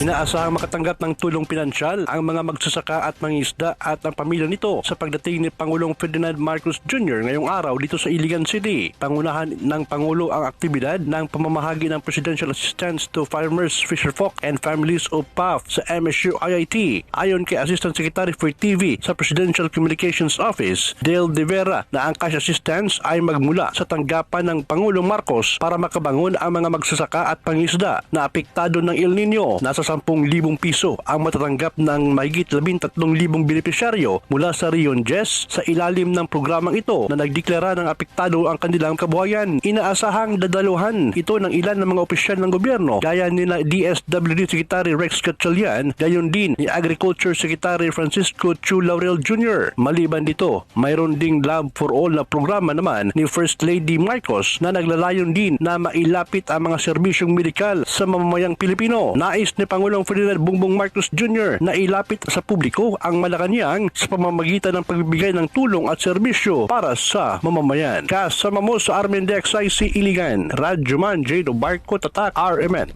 Inaasahang makatanggap ng tulong pinansyal ang mga magsasaka at mangisda at ang pamilya nito sa pagdating ni Pangulong Ferdinand Marcos Jr. ngayong araw dito sa Iligan City. Pangunahan ng Pangulo ang aktibidad ng pamamahagi ng Presidential Assistance to Farmers, Fisherfolk and Families of PAF sa MSU IIT. Ayon kay Assistant Secretary for TV sa Presidential Communications Office, Dale De Vera, na ang cash assistance ay magmula sa tanggapan ng Pangulong Marcos para makabangon ang mga magsasaka at pangisda na apektado ng El Nino. Nasa 10,000 piso ang matatanggap ng mahigit 13,000 benepisyaryo mula sa Rion Jess sa ilalim ng programang ito na nagdeklara ng apektado ang kanilang kabuhayan. Inaasahang dadaluhan ito ng ilan ng mga opisyal ng gobyerno gaya nila DSWD Secretary Rex Gatchalian, gayon din ni Agriculture Secretary Francisco Chu Laurel Jr. Maliban dito, mayroon ding Love for All na programa naman ni First Lady Marcos na naglalayon din na mailapit ang mga serbisyong medikal sa mamamayang Pilipino. Nais ni Pangulong Ferdinand Bongbong Marcos Jr. na ilapit sa publiko ang Malacanang sa pamamagitan ng pagbibigay ng tulong at serbisyo para sa mamamayan. Kasama mo sa Armendex IC Iligan, Radyo Man, Jado Barco, Tatak, RMN.